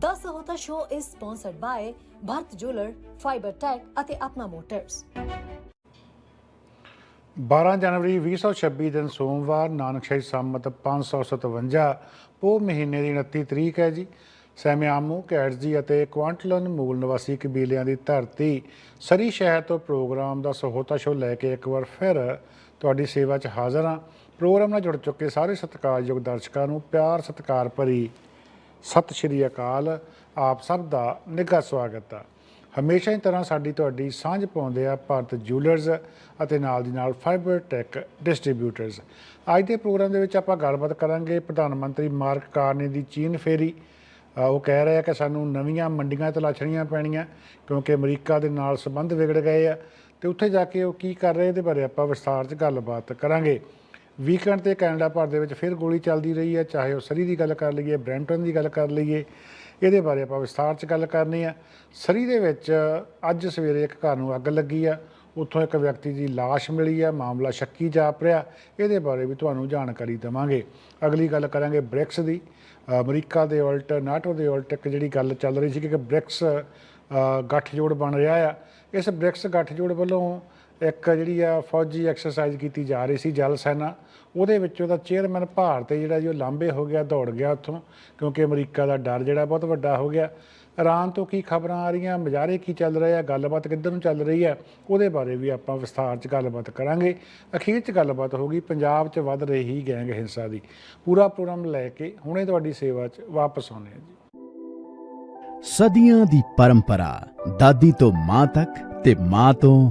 10 ਹੋਤਾ show is sponsored by Bharat jeweller fibre tech ਅਤੇ Apna motors 12 ਜਨਵਰੀ 2026 ਦਿਨ ਸੋਮਵਾਰ ਨਾਨਕਸ਼ਾਹੀ ਸੰਮਤ 557 ਪੋ ਮਹੀਨੇ ਦੀ 29 ਤਰੀਕ ਹੈ ਜੀ। ਸੈਮਿਆਮੂ, ਕੈਟਜੀ ਅਤੇ ਕੁਆਂਟਲਨ ਮੂਲ ਨਿਵਾਸੀ ਕਬੀਲਿਆਂ ਦੀ ਧਰਤੀ ਸਰੀ ਸ਼ਹਿਰ ਤੋਂ ਪ੍ਰੋਗਰਾਮ ਦਾ ਸਹੋਤਾ ਸ਼ੋ ਲੈ ਕੇ ਇੱਕ ਵਾਰ ਫਿਰ ਤੁਹਾਡੀ ਸੇਵਾ 'ਚ ਹਾਜ਼ਰ ਹਾਂ। ਪ੍ਰੋਗਰਾਮ ਨਾਲ ਜੁੜ ਚੁੱਕੇ ਸਾਰੇ ਸਤਿਕਾਰਯੋਗ ਦਰਸ਼ਕਾਂ ਨੂੰ ਪਿਆਰ ਸਤਿਕਾਰ ਭਰੀ ਸਤਿ ਸ਼੍ਰੀ ਅਕਾਲ। ਆਪ ਸਭ ਦਾ ਨਿੱਘਾ ਸਵਾਗਤ ਆ। ਹਮੇਸ਼ਾ ਹੀ ਤਰ੍ਹਾਂ ਸਾਡੀ ਤੁਹਾਡੀ ਸਾਂਝ ਪਾਉਂਦੇ ਆ ਭਾਰਤ ਜੂਲਰਸ ਅਤੇ ਨਾਲ ਦੀ ਨਾਲ ਫਾਈਬਰ ਟੈਕ ਡਿਸਟ੍ਰੀਬਿਊਟਰਸ ਅੱਜ ਦੇ ਪ੍ਰੋਗਰਾਮ ਦੇ ਵਿੱਚ ਆਪਾਂ ਗੱਲਬਾਤ ਕਰਾਂਗੇ ਪ੍ਰਧਾਨ ਮੰਤਰੀ ਮਾਰਕ ਕਾਰਨੇ ਦੀ ਚੀਨ ਫੇਰੀ। ਉਹ ਕਹਿ ਰਿਹਾ ਕਿ ਸਾਨੂੰ ਨਵੀਆਂ ਮੰਡੀਆਂ ਤਲਾਸ਼ਣੀਆਂ ਪੈਣੀਆਂ ਕਿਉਂਕਿ ਅਮਰੀਕਾ ਦੇ ਨਾਲ ਸੰਬੰਧ ਵਿਗੜ ਗਏ ਆ। ਤੇ ਉੱਥੇ ਜਾ ਕੇ ਉਹ ਕੀ ਕਰ ਰਹੇ, ਇਹਦੇ ਬਾਰੇ ਆਪਾਂ ਵਿਸਥਾਰ 'ਚ ਗੱਲਬਾਤ ਕਰਾਂਗੇ। ਵੀਕਐਂਡ ਤੇ ਕੈਨੇਡਾ ਭਰ ਦੇ ਵਿੱਚ ਫਿਰ ਗੋਲੀ ਚੱਲਦੀ ਰਹੀ ਹੈ ਚਾਹੇ ਉਹ ਸਰੀ ਦੀ ਗੱਲ ਕਰ ਲਈਏ ਬ੍ਰੈਂਟਨ ਦੀ ਗੱਲ ਕਰ ਲਈਏ ਇਹਦੇ ਬਾਰੇ ਆਪਾਂ ਵਿਸਥਾਰ 'ਚ ਗੱਲ ਕਰਨੀ ਆ ਸਰੀ ਦੇ ਵਿੱਚ ਅੱਜ ਸਵੇਰੇ ਇੱਕ ਘਰ ਨੂੰ ਅੱਗ ਲੱਗੀ ਆ ਉੱਥੋਂ ਇੱਕ ਵਿਅਕਤੀ ਦੀ ਲਾਸ਼ ਮਿਲੀ ਆ ਮਾਮਲਾ ਸ਼ੱਕੀ ਜਾਪ ਰਿਹਾ ਇਹਦੇ ਬਾਰੇ ਵੀ ਤੁਹਾਨੂੰ ਜਾਣਕਾਰੀ ਦੇਵਾਂਗੇ। ਅਗਲੀ ਗੱਲ ਕਰਾਂਗੇ ਬ੍ਰਿਕਸ ਦੀ। ਅਮਰੀਕਾ ਦੇ ਉਲਟ ਨਾਟੋ ਦੇ ਉਲਟ ਇੱਕ ਜਿਹੜੀ ਗੱਲ ਚੱਲ ਰਹੀ ਸੀ ਕਿ ਬ੍ਰਿਕਸ ਅ, ਗੱਠਜੋੜ ਬਣ ਰਿਹਾ ਆ। ਇਸ ਬ੍ਰਿਕਸ ਗੱਠਜੋੜ ਵੱਲੋਂ ਇੱਕ ਜਿਹੜੀ ਆ ਫੌਜੀ ਐਕਸਰਸਾਈਜ਼ ਕੀਤੀ ਜਾ ਰਹੀ ਸੀ ਜਲ ਸੈਨਾ, ਉਹਦੇ ਵਿੱਚ ਉਹਦਾ ਚੇਅਰਮੈਨ ਭਾਰਤ ਜਿਹੜਾ ਜੀ, ਉਹ ਲਾਂਬੇ ਹੋ ਗਿਆ, ਦੌੜ ਗਿਆ ਉੱਥੋਂ, ਕਿਉਂਕਿ ਅਮਰੀਕਾ ਦਾ ਡਰ ਜਿਹੜਾ ਬਹੁਤ ਵੱਡਾ ਹੋ ਗਿਆ। ਇਰਾਨ ਤੋਂ ਕੀ ਖਬਰਾਂ ਆ ਰਹੀਆਂ, ਮਜ਼ਾਰੇ ਕੀ ਚੱਲ ਰਹੇ ਆ, ਗੱਲਬਾਤ ਕਿੱਧਰ ਨੂੰ ਚੱਲ ਰਹੀ ਹੈ ਉਹਦੇ ਬਾਰੇ ਵੀ ਆਪਾਂ ਵਿਸਥਾਰ 'ਚ ਗੱਲਬਾਤ ਕਰਾਂਗੇ। ਅਖੀਰ 'ਚ ਗੱਲਬਾਤ ਹੋਗੀ ਪੰਜਾਬ 'ਚ ਵੱਧ ਰਹੀ ਗੈਂਗ ਹਿੰਸਾ ਦੀ। ਪੂਰਾ ਪ੍ਰੋਗਰਾਮ ਲੈ ਕੇ ਹੁਣੇ ਤੁਹਾਡੀ ਸੇਵਾ 'ਚ ਵਾਪਸ ਆਉਣੇ ਆ ਜੀ। ਸਦੀਆਂ ਦੀ ਪਰੰਪਰਾ, ਦਾਦੀ ਤੋਂ ਮਾਂ ਤੱਕ ਤੇ ਮਾਂ ਤੋਂ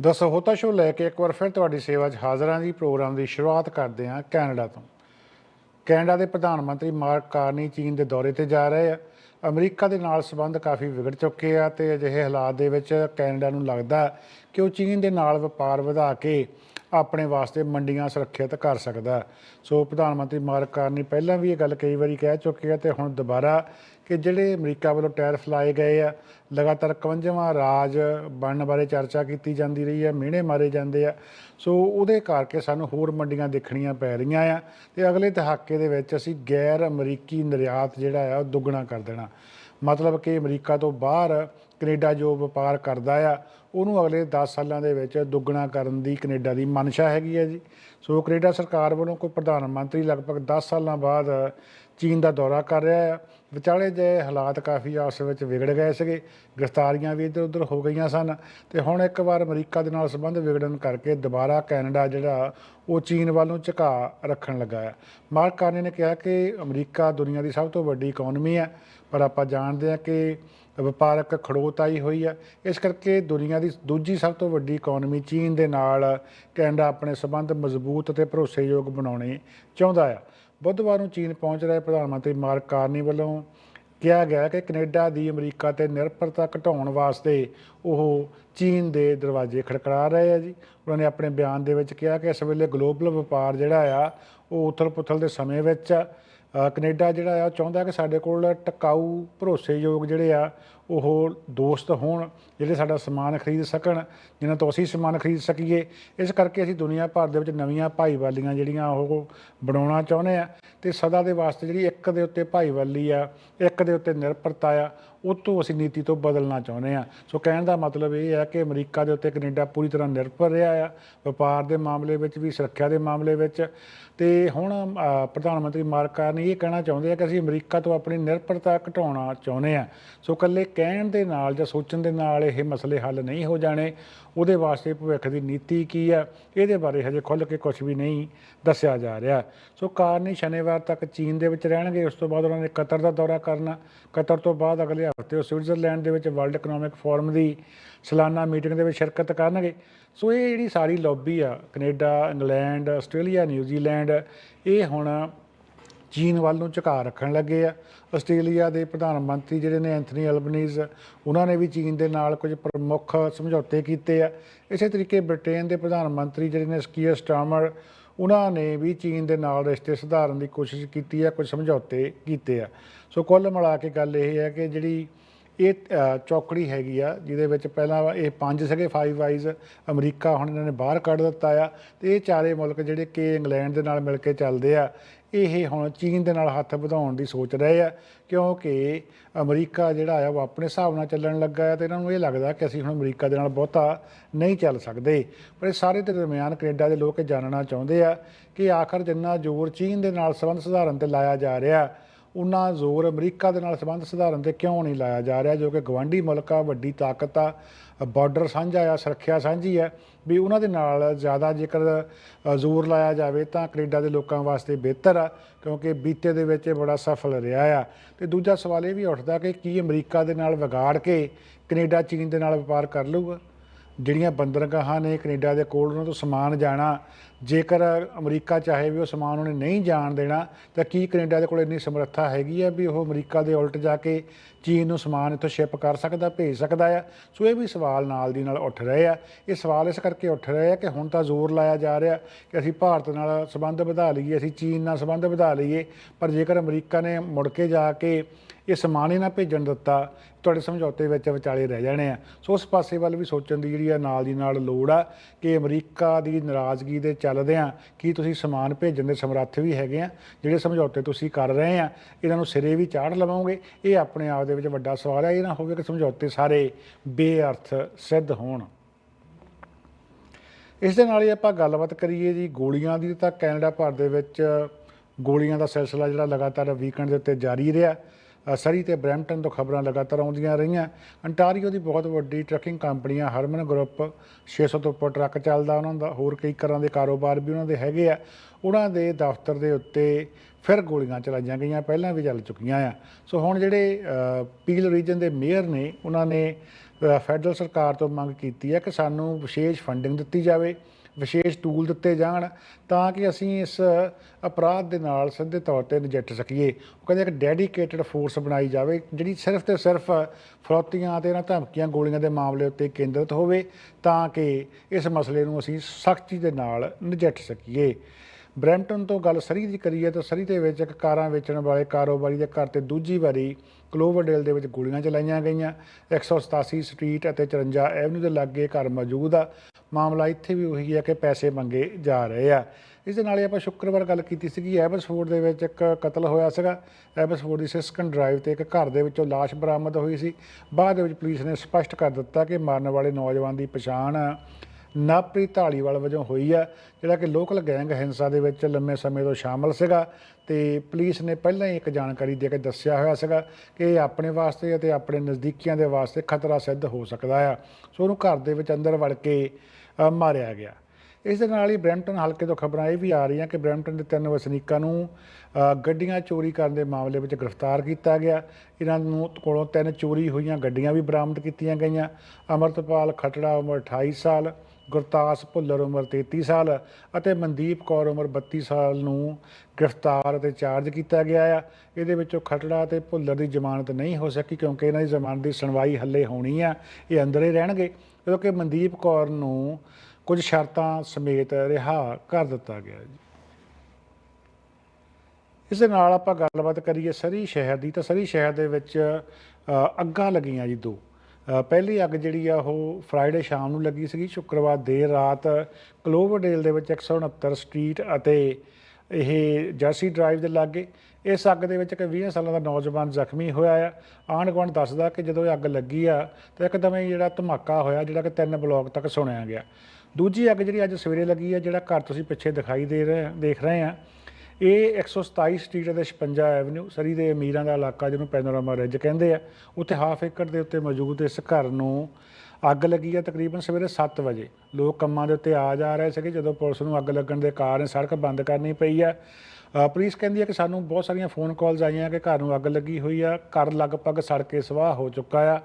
ਦੱਸੋ ਹੋਤਾ ਸ਼ੋ ਲੈ ਕੇ ਇੱਕ ਵਾਰ ਫਿਰ ਤੁਹਾਡੀ ਸੇਵਾ 'ਚ ਹਾਜ਼ਰਾਂ ਦੀ ਪ੍ਰੋਗਰਾਮ ਦੀ ਸ਼ੁਰੂਆਤ ਕਰਦੇ ਹਾਂ ਕੈਨੇਡਾ ਤੋਂ। ਕੈਨੇਡਾ ਦੇ ਪ੍ਰਧਾਨ ਮੰਤਰੀ ਮਾਰਕ ਕਾਰਨੀ ਚੀਨ ਦੇ ਦੌਰੇ ਤੇ ਜਾ ਰਹੇ ਆ। ਅਮਰੀਕਾ ਦੇ ਨਾਲ ਸੰਬੰਧ ਕਾਫੀ ਵਿਗੜ ਚੁੱਕੇ ਆ ਤੇ ਅਜਿਹੇ ਹਾਲਾਤ ਦੇ ਵਿੱਚ ਕੈਨੇਡਾ ਨੂੰ ਲੱਗਦਾ ਕਿ ਉਹ ਚੀਨ ਦੇ ਨਾਲ ਵਪਾਰ ਵਧਾ ਕੇ ਆਪਣੇ ਵਾਸਤੇ ਮੰਡੀਆਂ ਸੁਰੱਖਿਅਤ ਕਰ ਸਕਦਾ। ਸੋ ਪ੍ਰਧਾਨ ਮੰਤਰੀ ਮਾਰਕ ਕਾਰਨੀ ਪਹਿਲਾਂ ਵੀ ਇਹ ਗੱਲ ਕਈ ਵਾਰੀ ਕਹਿ ਚੁੱਕੇ ਆ ਤੇ ਹੁਣ ਦੁਬਾਰਾ ਕਿ ਜਿਹੜੇ ਅਮਰੀਕਾ ਵੱਲੋਂ ਟੈਰਫ ਲਾਏ ਗਏ ਆ, ਲਗਾਤਾਰ 51ਵਾਂ ਰਾਜ ਬਣਨ ਬਾਰੇ ਚਰਚਾ ਕੀਤੀ ਜਾਂਦੀ ਰਹੀ ਹੈ ਮਿਹਣੇ ਮਾਰੇ ਜਾਂਦੇ ਆ। ਸੋ ਉਹਦੇ ਕਰਕੇ ਸਾਨੂੰ ਹੋਰ ਮੰਡੀਆਂ ਦੇਖਣੀਆਂ ਪੈ ਰਹੀਆਂ ਆ ਤੇ ਅਗਲੇ ਦਹਾਕੇ ਦੇ ਵਿੱਚ ਅਸੀਂ ਗੈਰ ਅਮਰੀਕੀ ਨਿਰਯਾਤ ਜਿਹੜਾ ਆ, ਉਹ ਦੁੱਗਣਾ ਕਰ ਦੇਣਾ। ਮਤਲਬ ਕਿ ਅਮਰੀਕਾ ਤੋਂ ਬਾਹਰ ਕੈਨੇਡਾ ਜੋ ਵਪਾਰ ਕਰਦਾ ਆ, ਉਹਨੂੰ ਅਗਲੇ 10 ਸਾਲਾਂ ਦੇ ਵਿੱਚ ਦੁੱਗਣਾ ਕਰਨ ਦੀ ਕੈਨੇਡਾ ਦੀ ਮਨਸ਼ਾ ਹੈਗੀ ਹੈ ਜੀ। ਸੋ ਕੈਨੇਡਾ ਸਰਕਾਰ ਵੱਲੋਂ ਕੋਈ ਪ੍ਰਧਾਨ ਮੰਤਰੀ ਲਗਭਗ 10 ਸਾਲਾਂ ਬਾਅਦ ਚੀਨ ਦਾ ਦੌਰਾ ਕਰ ਰਿਹਾ ਆ। ਵਿਚਾਲੇ ਜੇ ਹਾਲਾਤ ਕਾਫੀ ਆਪਸ ਵਿੱਚ ਵਿਗੜ ਗਏ ਸੀਗੇ, ਗ੍ਰਿਫਤਾਰੀਆਂ ਵੀ ਇੱਧਰ ਉੱਧਰ ਹੋ ਗਈਆਂ ਸਨ ਤੇ ਹੁਣ ਇੱਕ ਵਾਰ ਅਮਰੀਕਾ ਦੇ ਨਾਲ ਸੰਬੰਧ ਵਿਗੜਨ ਕਰਕੇ ਦੁਬਾਰਾ ਕੈਨੇਡਾ ਜਿਹੜਾ ਉਹ ਚੀਨ ਵੱਲ ਨੂੰ ਝੁਕਾ ਰੱਖਣ ਲੱਗਾ ਹੈ। ਮਾਰਕ ਕਾਰਨੀ ਨੇ ਕਿਹਾ ਕਿ ਅਮਰੀਕਾ ਦੁਨੀਆ ਦੀ ਸਭ ਤੋਂ ਵੱਡੀ ਇਕਨੋਮੀ ਹੈ, ਪਰ ਆਪਾਂ ਜਾਣਦੇ ਹਾਂ ਕਿ ਵਪਾਰਕ ਖੜੋਤ ਆਈ ਹੋਈ ਹੈ। ਇਸ ਕਰਕੇ ਦੁਨੀਆ ਦੀ ਦੂਜੀ ਸਭ ਤੋਂ ਵੱਡੀ ਇਕਨੋਮੀ ਚੀਨ ਦੇ ਨਾਲ ਕੈਨੇਡਾ ਆਪਣੇ ਸਬੰਧ ਮਜ਼ਬੂਤ ਅਤੇ ਭਰੋਸੇਯੋਗ ਬਣਾਉਣੇ ਚਾਹੁੰਦਾ ਆ। ਬੁੱਧਵਾਰ ਨੂੰ ਚੀਨ ਪਹੁੰਚ ਰਹੇ ਪ੍ਰਧਾਨ ਮੰਤਰੀ ਮਾਰਕ ਕਾਰਨੀ ਵੱਲੋਂ ਕਿਹਾ ਗਿਆ ਕਿ ਕੈਨੇਡਾ ਦੀ ਅਮਰੀਕਾ ਤੇ ਨਿਰਭਰਤਾ ਘਟਾਉਣ ਵਾਸਤੇ ਉਹ ਚੀਨ ਦੇ ਦਰਵਾਜ਼ੇ ਖੜਕੜਾ ਰਹੇ ਆ ਜੀ। ਉਹਨਾਂ ਨੇ ਆਪਣੇ ਬਿਆਨ ਦੇ ਵਿੱਚ ਕਿਹਾ ਕਿ ਇਸ ਵੇਲੇ ਗਲੋਬਲ ਵਪਾਰ ਜਿਹੜਾ ਆ, ਉਹ ਉਥਲ-ਪੁਥਲ ਦੇ ਸਮੇਂ ਵਿੱਚ ਆ। ਕੈਨੇਡਾ ਜਿਹੜਾ ਆ, ਉਹ ਚਾਹੁੰਦਾ ਕਿ ਸਾਡੇ ਕੋਲ ਟਿਕਾਊ, ਭਰੋਸੇਯੋਗ ਜਿਹੜੇ ਆ ਉਹ ਦੋਸਤ ਹੋਣ, ਜਿਹੜੇ ਸਾਡਾ ਸਮਾਨ ਖਰੀਦ ਸਕਣ, ਜਿਨ੍ਹਾਂ ਤੋਂ ਅਸੀਂ ਸਮਾਨ ਖਰੀਦ ਸਕੀਏ। ਇਸ ਕਰਕੇ ਅਸੀਂ ਦੁਨੀਆ ਭਰ ਦੇ ਵਿੱਚ ਨਵੀਆਂ ਭਾਈਵਾਲੀਆਂ ਜਿਹੜੀਆਂ ਉਹ ਬਣਾਉਣਾ ਚਾਹੁੰਦੇ ਆ। ਤੇ ਸਦਾ ਦੇ ਵਾਸਤੇ ਜਿਹੜੀ ਇੱਕ ਦੇ ਉੱਤੇ ਭਾਈਵਾਲੀ ਆ, ਇੱਕ ਦੇ ਉੱਤੇ ਨਿਰਭਰਤਾ ਆ ਉਹ ਤੋਂ ਅਸੀਂ ਨੀਤੀ ਤੋਂ ਬਦਲਣਾ ਚਾਹੁੰਦੇ ਆ। ਸੋ ਕਹਿਣ ਦਾ ਮਤਲਬ ਇਹ ਹੈ ਕਿ ਅਮਰੀਕਾ ਦੇ ਉੱਤੇ ਕੈਨੇਡਾ ਪੂਰੀ ਤਰ੍ਹਾਂ ਨਿਰਭਰ ਰਿਹਾ ਆ, ਵਪਾਰ ਦੇ ਮਾਮਲੇ ਵਿੱਚ ਵੀ, ਸੁਰੱਖਿਆ ਦੇ ਮਾਮਲੇ ਵਿੱਚ। ਤੇ ਹੁਣ ਪ੍ਰਧਾਨ ਮੰਤਰੀ ਮਾਰਕ ਕਾਰਨੀ ਇਹ ਕਹਿਣਾ ਚਾਹੁੰਦੇ ਆ ਕਿ ਅਸੀਂ ਅਮਰੀਕਾ ਤੋਂ ਆਪਣੀ ਨਿਰਭਰਤਾ ਘਟਾਉਣਾ ਚਾਹੁੰਦੇ ਆ। ਸੋ ਇਕੱਲੇ ਕਹਿਣ ਦੇ ਨਾਲ ਜਾਂ ਸੋਚਣ ਦੇ ਨਾਲ ਇਹ ਮਸਲੇ ਹੱਲ ਨਹੀਂ ਹੋ ਜਾਣੇ, ਉਹਦੇ ਵਾਸਤੇ ਭਵਿੱਖ ਦੀ ਨੀਤੀ ਕੀ ਆ ਇਹਦੇ ਬਾਰੇ ਹਜੇ ਖੁੱਲ੍ਹ ਕੇ ਕੁਝ ਵੀ ਨਹੀਂ ਦੱਸਿਆ ਜਾ ਰਿਹਾ। ਸੋ ਕਾਰਨੀ ਸ਼ਨੀਵਾਰ ਤੱਕ ਚੀਨ ਦੇ ਵਿੱਚ ਰਹਿਣਗੇ, ਉਸ ਤੋਂ ਬਾਅਦ ਉਹਨਾਂ ਨੇ ਕਤਰ ਦਾ ਦੌਰਾ ਕਰਨਾ। ਕਤਰ ਤੋਂ ਬਾਅਦ ਅਗਲੇ ਹਫ਼ਤੇ ਉਹ ਸਵਿਟਜ਼ਰਲੈਂਡ ਦੇ ਵਿੱਚ ਵਰਲਡ ਇਕਨੋਮਿਕ ਫੋਰਮ ਦੀ ਸਾਲਾਨਾ ਮੀਟਿੰਗ ਦੇ ਵਿੱਚ ਸ਼ਿਰਕਤ ਕਰਨਗੇ। ਸੋ ਇਹ ਜਿਹੜੀ ਸਾਰੀ ਲੌਬੀ ਆ, Canada, England, Australia, New Zealand, ਇਹ ਹੁਣ ਚੀਨ ਵੱਲ ਨੂੰ ਝੁਕਾ ਰੱਖਣ ਲੱਗੇ ਆ। ਆਸਟ੍ਰੇਲੀਆ ਦੇ ਪ੍ਰਧਾਨ ਮੰਤਰੀ ਜਿਹੜੇ ਨੇ ਐਂਥਨੀ ਅਲਬਨੀਜ਼, ਉਹਨਾਂ ਨੇ ਵੀ ਚੀਨ ਦੇ ਨਾਲ ਕੁਝ ਪ੍ਰਮੁੱਖ ਸਮਝੌਤੇ ਕੀਤੇ ਆ। ਇਸੇ ਤਰੀਕੇ ਬ੍ਰਿਟੇਨ ਦੇ ਪ੍ਰਧਾਨ ਮੰਤਰੀ ਜਿਹੜੇ ਨੇ ਸਕੀਅਰ ਸਟਾਰਮਰ ਉਹਨਾਂ ਨੇ ਵੀ ਚੀਨ ਦੇ ਨਾਲ ਰਿਸ਼ਤੇ ਸੁਧਾਰਨ ਦੀ ਕੋਸ਼ਿਸ਼ ਕੀਤੀ ਆ, ਕੁਝ ਸਮਝੌਤੇ ਕੀਤੇ ਆ। ਸੋ ਕੁੱਲ ਮਿਲਾ ਕੇ ਗੱਲ ਇਹ ਹੈ ਕਿ ਜਿਹੜੀ ਇਹ ਚੌਕੜੀ ਹੈਗੀ ਆ, ਜਿਹਦੇ ਵਿੱਚ ਪਹਿਲਾਂ ਇਹ ਪੰਜ ਸੀਗੇ ਫਾਈਵ ਵਾਈਜ਼ ਅਮਰੀਕਾ ਹੁਣ ਇਹਨਾਂ ਨੇ ਬਾਹਰ ਕੱਢ ਦਿੱਤਾ ਆ। ਤੇ ਇਹ ਚਾਰੇ ਮੁਲਕ ਜਿਹੜੇ ਕਿ ਇੰਗਲੈਂਡ ਦੇ ਨਾਲ ਮਿਲ ਕੇ ਚੱਲਦੇ ਆ। ਇਹ ਹੁਣ ਚੀਨ ਦੇ ਨਾਲ ਹੱਥ ਵਧਾਉਣ ਦੀ ਸੋਚ ਰਹੇ ਆ, ਕਿਉਂਕਿ ਅਮਰੀਕਾ ਜਿਹੜਾ ਆ ਉਹ ਆਪਣੇ ਹਿਸਾਬ ਨਾਲ ਚੱਲਣ ਲੱਗਾ ਆ ਤੇ ਇਹਨਾਂ ਨੂੰ ਇਹ ਲੱਗਦਾ ਕਿ ਅਸੀਂ ਹੁਣ ਅਮਰੀਕਾ ਦੇ ਨਾਲ ਬਹੁਤਾ ਨਹੀਂ ਚੱਲ ਸਕਦੇ। ਪਰ ਇਹ ਸਾਰੇ ਦੇ ਦਰਮਿਆਨ ਕੈਨੇਡਾ ਦੇ ਲੋਕ ਇਹ ਜਾਣਨਾ ਚਾਹੁੰਦੇ ਆ ਕਿ ਆਖਰ ਜਿੰਨਾ ਜ਼ੋਰ ਚੀਨ ਦੇ ਨਾਲ ਸੰਬੰਧ ਸੁਧਾਰਨ ਤੇ ਲਾਇਆ ਜਾ ਰਿਹਾ ਉਹਨਾਂ ਜ਼ੋਰ ਅਮਰੀਕਾ ਦੇ ਨਾਲ ਸੰਬੰਧ ਸੁਧਾਰਨ ਤੇ ਕਿਉਂ ਨਹੀਂ ਲਾਇਆ ਜਾ ਰਿਹਾ, ਜੋ ਕਿ ਗਵਾਂਢੀ ਮੁਲਕ ਆ, ਵੱਡੀ ਤਾਕਤ ਆ ਬਾਰਡਰ ਸਾਂਝਾ ਆ ਸੁਰੱਖਿਆ ਸਾਂਝੀ ਆ, ਵੀ ਉਹਨਾਂ ਦੇ ਨਾਲ ਜ਼ਿਆਦਾ ਜੇਕਰ ਜ਼ੋਰ ਲਾਇਆ ਜਾਵੇ ਤਾਂ ਕੈਨੇਡਾ ਦੇ ਲੋਕਾਂ ਵਾਸਤੇ ਬਿਹਤਰ ਆ, ਕਿਉਂਕਿ ਬੀਤੇ ਦੇ ਵਿੱਚ ਇਹ ਬੜਾ ਸਫਲ ਰਿਹਾ ਆ। ਤੇ ਦੂਜਾ ਸਵਾਲ ਇਹ ਵੀ ਉੱਠਦਾ ਕਿ ਕੀ ਅਮਰੀਕਾ ਦੇ ਨਾਲ ਵਿਗਾੜ ਕੇ ਕੈਨੇਡਾ, ਚੀਨ ਦੇ ਨਾਲ ਵਪਾਰ ਕਰ ਲਊਗਾ? ਜਿਹੜੀਆਂ ਬੰਦਰਗਾਹਾਂ ਨੇ ਕੈਨੇਡਾ ਦੇ ਕੋਲ, ਉਹਨਾਂ ਤੋਂ ਸਮਾਨ ਜਾਣਾ। ਜੇਕਰ ਅਮਰੀਕਾ ਚਾਹੇ ਵੀ ਉਹ ਸਮਾਨ ਉਹਨੇ ਨਹੀਂ ਜਾਣ ਦੇਣਾ, ਤਾਂ ਕੀ ਕੈਨੇਡਾ ਦੇ ਕੋਲ ਇੰਨੀ ਸਮਰੱਥਾ ਹੈਗੀ ਆ ਵੀ ਉਹ ਅਮਰੀਕਾ ਦੇ ਉਲਟ ਜਾ ਕੇ ਚੀਨ ਨੂੰ ਸਮਾਨ ਇੱਥੋਂ ਸ਼ਿਪ ਕਰ ਸਕਦਾ, ਭੇਜ ਸਕਦਾ ਆ? ਸੋ ਇਹ ਵੀ ਸਵਾਲ ਨਾਲ ਦੀ ਨਾਲ ਉੱਠ ਰਹੇ ਆ। ਇਹ ਸਵਾਲ ਇਸ ਕਰਕੇ ਉੱਠ ਰਹੇ ਆ ਕਿ ਹੁਣ ਤਾਂ ਜ਼ੋਰ ਲਾਇਆ ਜਾ ਰਿਹਾ ਕਿ ਅਸੀਂ ਭਾਰਤ ਨਾਲ ਸੰਬੰਧ ਵਧਾ ਲਈਏ, ਅਸੀਂ ਚੀਨ ਨਾਲ ਸੰਬੰਧ ਵਧਾ ਲਈਏ। ਪਰ ਜੇਕਰ ਅਮਰੀਕਾ ਨੇ ਮੁੜ ਕੇ ਜਾ ਕੇ ਇਹ ਸਮਾਨ ਹੀ ਨਾ ਭੇਜਣ ਦਿੱਤਾ, ਤੁਹਾਡੇ ਸਮਝੌਤੇ ਵਿੱਚ ਵਿਚਾਲੇ ਰਹਿ ਜਾਣੇ ਆ। ਸੋ ਉਸ ਪਾਸੇ ਵੱਲ ਵੀ ਸੋਚਣ ਦੀ ਜਿਹੜੀ ਆ ਨਾਲ ਦੀ ਨਾਲ ਲੋੜ ਆ ਕਿ ਅਮਰੀਕਾ ਦੀ ਨਾਰਾਜ਼ਗੀ ਦੇ ਚੱਲਦਿਆਂ ਕੀ ਤੁਸੀਂ ਸਮਾਨ ਭੇਜਣ ਦੇ ਸਮਰੱਥ ਵੀ ਹੈਗੇ ਆ, ਜਿਹੜੇ ਸਮਝੌਤੇ ਤੁਸੀਂ ਕਰ ਰਹੇ ਆ, ਇਹਨਾਂ ਨੂੰ ਸਿਰੇ ਵੀ ਚਾੜ ਲਵਾਂਗੇ? ਇਹ ਆਪਣੇ ਆਪ ਦੇ ਵਿੱਚ ਵੱਡਾ ਸਵਾਲ ਹੈ ਇਹ ਨਾ ਹੋਵੇ ਕਿ ਸਮਝੌਤੇ ਸਾਰੇ ਬੇਅਰਥ ਸਿੱਧ ਹੋਣ। ਇਸ ਦੇ ਨਾਲ ਹੀ ਆਪਾਂ ਗੱਲਬਾਤ ਕਰੀਏ ਜੀ, ਗੋਲੀਆਂ ਦੀ ਤਾਂ ਕੈਨੇਡਾ ਭਰ ਦੇ ਵਿੱਚ ਗੋਲੀਆਂ ਦਾ ਸਿਲਸਿਲਾ ਜਿਹੜਾ ਲਗਾਤਾਰ ਵੀਕਐਂਡ ਦੇ ਉੱਤੇ ਜਾਰੀ ਰਿਹਾ। ਸਰੀ ਤੇ ਬਰੈਂਪਟਨ ਤੋਂ ਖਬਰਾਂ ਲਗਾਤਾਰ ਆਉਂਦੀਆਂ ਰਹੀਆਂ। ਅੰਟਾਰੀਓ ਦੀ ਬਹੁਤ ਵੱਡੀ ਟਰੱਕਿੰਗ ਕੰਪਨੀਆਂ ਹਰਮਨ ਗਰੁੱਪ 600 ਤੋਂ ਉੱਪਰ ਟਰੱਕ ਚੱਲਦਾ, ਉਹਨਾਂ ਦਾ ਹੋਰ ਕਈ ਤਰ੍ਹਾਂ ਦੇ ਕਾਰੋਬਾਰ ਵੀ ਉਹਨਾਂ ਦੇ ਹੈਗੇ ਆ। ਉਹਨਾਂ ਦੇ ਦਫ਼ਤਰ ਦੇ ਉੱਤੇ ਫਿਰ ਗੋਲੀਆਂ ਚਲਾਈਆਂ ਗਈਆਂ, ਪਹਿਲਾਂ ਵੀ ਚੱਲ ਚੁੱਕੀਆਂ ਆ। ਸੋ ਹੁਣ ਜਿਹੜੇ ਪੀਲ ਰੀਜਨ ਦੇ ਮੇਅਰ ਨੇ, ਉਹਨਾਂ ਨੇ ਫੈਡਰਲ ਸਰਕਾਰ ਤੋਂ ਮੰਗ ਕੀਤੀ ਹੈ ਕਿ ਸਾਨੂੰ ਵਿਸ਼ੇਸ਼ ਫੰਡਿੰਗ ਦਿੱਤੀ ਜਾਵੇ। ਵਿਸ਼ੇਸ਼ ਟੂਲ ਦਿੱਤੇ ਜਾਣ ਤਾਂ ਕਿ ਅਸੀਂ ਇਸ ਅਪਰਾਧ ਦੇ ਨਾਲ ਸਿੱਧੇ ਤੌਰ ਤੇ ਨਜਿੱਠ ਸਕੀਏ। ਉਹ ਕਹਿੰਦੇ ਇੱਕ ਡੈਡੀਕੇਟਿਡ ਫੋਰਸ ਬਣਾਈ ਜਾਵੇ, ਜਿਹੜੀ ਸਿਰਫ ਤੇ ਸਿਰਫ ਫਰੋਤੀਆਂ ਤੇ ਇਹਨਾਂ ਧਮਕੀਆਂ ਗੋਲੀਆਂ ਦੇ ਮਾਮਲੇ ਉੱਤੇ ਕੇਂਦਰਿਤ ਹੋਵੇ ਤਾਂ ਕਿ ਇਸ ਮਸਲੇ ਨੂੰ ਅਸੀਂ ਸਖਤੀ ਦੇ ਨਾਲ ਨਜਿੱਠ ਸਕੀਏ। ਬਰੈਂਪਟਨ ਤੋਂ ਗੱਲ ਸਰੀ ਦੀ ਕਰੀਏ ਤਾਂ ਸਰੀ ਦੇ ਵਿੱਚ ਇੱਕ ਕਾਰਾਂ ਵੇਚਣ ਵਾਲੇ ਕਾਰੋਬਾਰੀ ਦੇ ਘਰ ਤੇ ਦੂਜੀ ਵਾਰੀ ਕਲੋਵਰਡੇਲ ਦੇ ਵਿੱਚ ਗੋਲੀਆਂ ਚਲਾਈਆਂ ਗਈਆਂ। 187 ਸਟਰੀਟ ਅਤੇ 54 ਐਵਨਿਊ ਦੇ ਲਾਗੇ ਘਰ ਮੌਜੂਦ ਆ। ਮਾਮਲਾ ਇੱਥੇ ਵੀ ਉਹੀ ਹੈ ਕਿ ਪੈਸੇ ਮੰਗੇ ਜਾ ਰਹੇ ਆ। ਇਸ ਦੇ ਨਾਲ ਹੀ ਆਪਾਂ ਸ਼ੁੱਕਰਵਾਰ ਗੱਲ ਕੀਤੀ ਸੀਗੀ, ਐਬਸਫੋਰਡ ਦੇ ਵਿੱਚ ਇੱਕ ਕਤਲ ਹੋਇਆ ਸੀਗਾ। ਐਬਸਫੋਰਡ ਦੀ ਸਿਸਕਨ ਡਰਾਈਵ ਤੇ ਇੱਕ ਘਰ ਦੇ ਵਿੱਚੋਂ ਲਾਸ਼ ਬਰਾਮਦ ਹੋਈ ਸੀ। ਬਾਅਦ ਦੇ ਵਿੱਚ ਪੁਲਿਸ ਨੇ ਸਪਸ਼ਟ ਕਰ ਦਿੱਤਾ ਕਿ ਮਾਰਨ ਵਾਲੇ ਨੌਜਵਾਨ ਦੀ ਪਛਾਣ ਨਾਪ੍ਰੀਤ ਢਾਲੀਵਾਲ ਵਜੋਂ ਹੋਈ ਆ ਜਿਹੜਾ ਕਿ ਲੋਕਲ ਗੈਂਗ ਹਿੰਸਾ ਦੇ ਵਿੱਚ ਲੰਮੇ ਸਮੇਂ ਤੋਂ ਸ਼ਾਮਲ ਸੀਗਾ ਤੇ ਪੁਲਿਸ ਨੇ ਪਹਿਲਾਂ ਹੀ ਇੱਕ ਜਾਣਕਾਰੀ ਦੇ ਕੇ ਦੱਸਿਆ ਹੋਇਆ ਸੀਗਾ ਕਿ ਇਹ ਆਪਣੇ ਵਾਸਤੇ ਅਤੇ ਆਪਣੇ ਨਜ਼ਦੀਕੀਆਂ ਦੇ ਵਾਸਤੇ ਖਤਰਾ ਸਿੱਧ ਹੋ ਸਕਦਾ ਆ। ਸੋ ਉਹਨੂੰ ਘਰ ਦੇ ਵਿੱਚ ਅੰਦਰ ਵੜ ਕੇ ਮਾਰਿਆ ਗਿਆ। ਇਸ ਦੇ ਨਾਲ ਹੀ ਬਰੈਂਪਟਨ ਹਲਕੇ ਤੋਂ ਖਬਰਾਂ ਇਹ ਵੀ ਆ ਰਹੀਆਂ ਕਿ ਬਰੈਂਪਟਨ ਦੇ ਤਿੰਨ ਵਸਨੀਕਾਂ ਨੂੰ ਗੱਡੀਆਂ ਚੋਰੀ ਕਰਨ ਦੇ ਮਾਮਲੇ ਵਿੱਚ ਗ੍ਰਿਫਤਾਰ ਕੀਤਾ ਗਿਆ। ਇਹਨਾਂ ਨੂੰ ਕੋਲੋਂ ਤਿੰਨ ਚੋਰੀ ਹੋਈਆਂ ਗੱਡੀਆਂ ਵੀ ਬਰਾਮਦ ਕੀਤੀਆਂ ਗਈਆਂ। ਅਮਰਤਪਾਲ ਖਟੜਾ, ਉਮਰ 28 ਸਾਲ ਗੁਰਤਾਸ ਭੁੱਲਰ ਉਮਰ 33 ਸਾਲ ਅਤੇ ਮਨਦੀਪ ਕੌਰ ਉਮਰ 32 ਸਾਲ ਨੂੰ ਗ੍ਰਿਫਤਾਰ ਅਤੇ ਚਾਰਜ ਕੀਤਾ ਗਿਆ ਆ। ਇਹਦੇ ਵਿੱਚੋਂ ਖਟੜਾ ਤੇ ਭੁੱਲਰ ਦੀ ਜ਼ਮਾਨਤ ਨਹੀਂ ਹੋ ਸਕੀ ਕਿਉਂਕਿ ਇਹਨਾਂ ਦੀ ਜ਼ਮਾਨਤ ਦੀ ਸੁਣਵਾਈ ਹੱਲੇ ਹੋਣੀ ਆ। ਇਹ ਅੰਦਰ ਹੀ ਰਹਿਣਗੇ ਜਦੋਂ ਕਿ ਮਨਦੀਪ ਕੌਰ ਨੂੰ ਕੁਝ ਸ਼ਰਤਾਂ ਸਮੇਤ ਰਿਹਾ ਕਰ ਦਿੱਤਾ ਗਿਆ ਜੀ। ਇਸ ਦੇ ਨਾਲ ਆਪਾਂ ਗੱਲਬਾਤ ਕਰੀਏ ਸਰੀ ਸ਼ਹਿਰ ਦੀ, ਤਾਂ ਸਰੀ ਸ਼ਹਿਰ ਦੇ ਵਿੱਚ ਅੱਗਾਂ ਲੱਗੀਆਂ ਜੀ ਦੋ। ਪਹਿਲੀ ਅੱਗ ਜਿਹੜੀ ਆ ਉਹ ਫਰਾਈਡੇ ਸ਼ਾਮ ਨੂੰ ਲੱਗੀ ਸੀਗੀ, ਸ਼ੁੱਕਰਵਾਰ ਦੇਰ ਰਾਤ ਕਲੋਵਰਡੇਲ ਦੇ ਵਿੱਚ 169 ਸਟਰੀਟ ਅਤੇ ਇਹ ਜਰਸੀ ਡਰਾਈਵ ਦੇ ਲਾਗੇ। ਇਸ ਅੱਗ ਦੇ ਵਿੱਚ ਇੱਕ 20 ਸਾਲਾਂ ਦਾ ਨੌਜਵਾਨ ਜ਼ਖਮੀ ਹੋਇਆ ਆ। ਆਂਢ ਗੁਆਂਢ ਦੱਸਦਾ ਕਿ ਜਦੋਂ ਇਹ ਅੱਗ ਲੱਗੀ ਆ ਤਾਂ ਇੱਕਦਮ ਹੀ ਜਿਹੜਾ ਧਮਾਕਾ ਹੋਇਆ, ਜਿਹੜਾ ਕਿ ਤਿੰਨ ਬਲਾਕ ਤੱਕ ਸੁਣਿਆ ਗਿਆ। ਦੂਜੀ ਅੱਗ ਜਿਹੜੀ ਅੱਜ ਸਵੇਰੇ ਲੱਗੀ ਆ, ਜਿਹੜਾ ਘਰ ਤੁਸੀਂ ਪਿੱਛੇ ਦਿਖਾਈ ਦੇ ਰਹੇ, ਦੇਖ ਰਹੇ ਆ ਇਹ 127 ਸਟਰੀਟ ਅਤੇ 56 ਐਵਨਿਊ ਸਰੀ ਦੇ ਅਮੀਰਾਂ ਦਾ ਇਲਾਕਾ ਜਿਹਨੂੰ ਪੈਨੋਰਾਮਾ ਰਿਜ ਕਹਿੰਦੇ ਆ, ਉੱਥੇ ਹਾਫ ਏਕੜ ਦੇ ਉੱਤੇ ਮੌਜੂਦ ਇਸ ਘਰ ਨੂੰ ਅੱਗ ਲੱਗੀ ਆ ਤਕਰੀਬਨ ਸਵੇਰੇ 7 ਵਜੇ। ਲੋਕ ਕੰਮਾਂ ਦੇ ਉੱਤੇ ਆ ਜਾ ਰਹੇ ਸੀਗੇ ਜਦੋਂ ਪੁਲਿਸ ਨੂੰ ਅੱਗ ਲੱਗਣ ਦੇ ਕਾਰਨ ਸੜਕ ਬੰਦ ਕਰਨੀ ਪਈ ਆ ਪੁਲਿਸ ਕਹਿੰਦੀ ਹੈ ਕਿ ਸਾਨੂੰ ਬਹੁਤ ਸਾਰੀਆਂ ਫੋਨ ਕਾਲਸ ਆਈਆਂ ਕਿ ਘਰ ਨੂੰ ਅੱਗ ਲੱਗੀ ਹੋਈ ਆ, ਘਰ ਲਗਭਗ ਸੜ ਕੇ ਸਵਾਹ ਹੋ ਚੁੱਕਾ ਆ।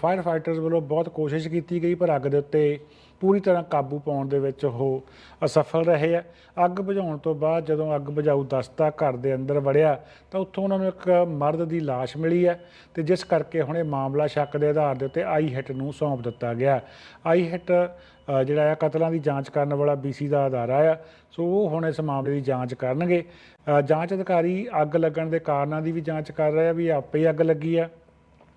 ਫਾਇਰ ਫਾਈਟਰਸ ਵੱਲੋਂ ਬਹੁਤ ਕੋਸ਼ਿਸ਼ ਕੀਤੀ ਗਈ ਪਰ ਅੱਗ ਦੇ ਉੱਤੇ ਪੂਰੀ ਤਰ੍ਹਾਂ ਕਾਬੂ ਪਾਉਣ ਦੇ ਵਿੱਚ ਉਹ ਅਸਫਲ ਰਹੇ ਆ। ਅੱਗ ਬੁਝਾਉਣ ਤੋਂ ਬਾਅਦ ਜਦੋਂ ਅੱਗ ਬੁਝਾਊ ਦਸਤਾ ਘਰ ਦੇ ਅੰਦਰ ਵੜਿਆ, ਤਾਂ ਉੱਥੋਂ ਉਹਨਾਂ ਨੂੰ ਇੱਕ ਮਰਦ ਦੀ ਲਾਸ਼ ਮਿਲੀ ਹੈ ਤੇ ਜਿਸ ਕਰਕੇ ਹੁਣ ਇਹ ਮਾਮਲਾ ਸ਼ੱਕ ਦੇ ਆਧਾਰ ਦੇ ਉੱਤੇ ਆਈ ਹਿੱਟ ਨੂੰ ਸੌਂਪ ਦਿੱਤਾ ਗਿਆ। ਆਈ ਹਿੱਟ ਜਿਹੜਾ ਆ, ਕਤਲਾਂ ਦੀ ਜਾਂਚ ਕਰਨ ਵਾਲਾ ਬੀਸੀ ਦਾ ਅਦਾਰਾ ਆ। ਸੋ ਉਹ ਹੁਣ ਇਸ ਮਾਮਲੇ ਦੀ ਜਾਂਚ ਕਰਨਗੇ। ਜਾਂਚ ਅਧਿਕਾਰੀ ਅੱਗ ਲੱਗਣ ਦੇ ਕਾਰਨਾਂ ਦੀ ਵੀ ਜਾਂਚ ਕਰ ਰਿਹਾ ਵੀ ਆਪੇ ਅੱਗ ਲੱਗੀ ਆ।